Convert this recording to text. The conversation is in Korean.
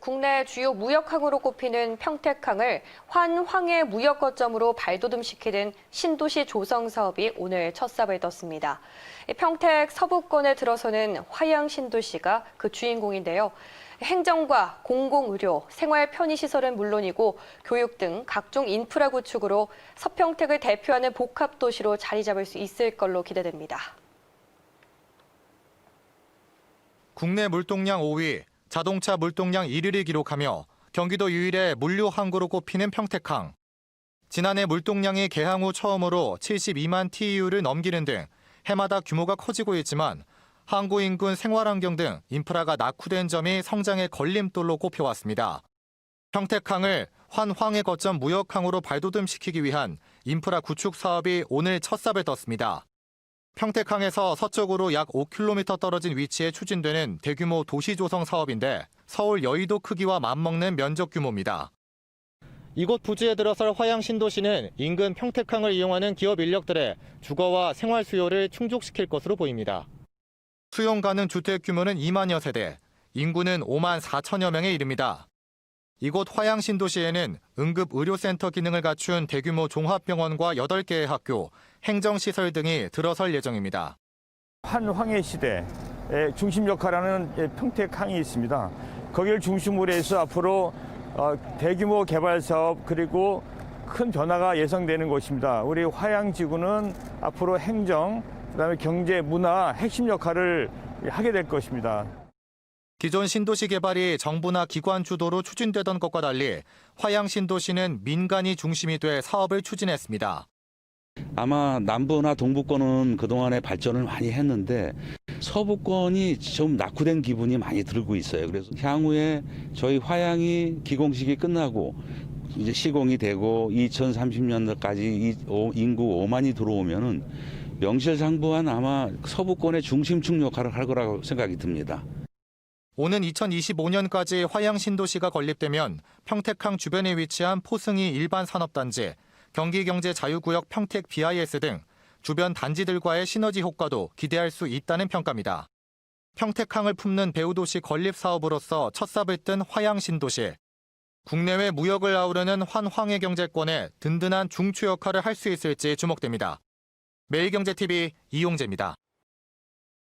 국내 주요 무역항으로 꼽히는 평택항을 환황의 무역 거점으로 발돋움시키는 신도시 조성 사업이 오늘 첫 삽을 떴습니다. 평택 서부권에 들어서는 화양 신도시가 그 주인공인데요. 행정과 공공의료, 생활 편의시설은 물론이고 교육 등 각종 인프라 구축으로 서평택을 대표하는 복합도시로 자리 잡을 수 있을 걸로 기대됩니다. 국내 물동량 5위, 자동차 물동량 1위를 기록하며 경기도 유일의 물류 항구로 꼽히는 평택항. 지난해 물동량이 개항 후 처음으로 72만 TEU를 넘기는 등 해마다 규모가 커지고 있지만 항구 인근 생활 환경 등 인프라가 낙후된 점이 성장의 걸림돌로 꼽혀왔습니다. 평택항을 환황의 거점 무역항으로 발돋움시키기 위한 인프라 구축 사업이 오늘 첫 삽을 떴습니다. 평택항에서 서쪽으로 약 5km 떨어진 위치에 추진되는 대규모 도시 조성 사업인데 서울 여의도 크기와 맞먹는 면적 규모입니다. 이곳 부지에 들어설 화양 신도시는 인근 평택항을 이용하는 기업 인력들의 주거와 생활 수요를 충족시킬 것으로 보입니다. 수용 가능 주택 규모는 2만여 세대, 인구는 5만 4천여 명에 이릅니다. 이곳 화양 신도시에는 응급 의료센터 기능을 갖춘 대규모 종합병원과 8개의 학교, 행정시설 등이 들어설 예정입니다. 한 황해 시대의 중심 역할하는 예, 평택항이 있습니다. 거기를 중심으로 해서 앞으로 어, 대규모 개발 사업 그리고 큰 변화가 예상되는 곳입니다. 우리 화양지구는 앞으로 행정, 그다음에 경제, 문화 핵심 역할을 하게 될 것입니다. 기존 신도시 개발이 정부나 기관 주도로 추진되던 것과 달리 화양 신도시는 민간이 중심이 돼 사업을 추진했습니다. 아마 남부나 동부권은 그동안에 발전을 많이 했는데 서부권이 좀 낙후된 기분이 많이 들고 있어요. 그래서 향후에 저희 화양이 기공식이 끝나고 이제 시공이 되고 2030년도까지 인구 5만이 들어오면은 명실상부한 아마 서부권의 중심축 역할을 할 거라고 생각이 듭니다. 오는 2025년까지 화양 신도시가 건립되면 평택항 주변에 위치한 포승이 일반 산업단지, 경기경제자유구역 평택 BIS 등 주변 단지들과의 시너지 효과도 기대할 수 있다는 평가입니다. 평택항을 품는 배우도시 건립 사업으로서 첫 삽을 뜬 화양 신도시. 국내외 무역을 아우르는 환황해 경제권에 든든한 중추 역할을 할 수 있을지 주목됩니다. 매일경제TV 이용재입니다.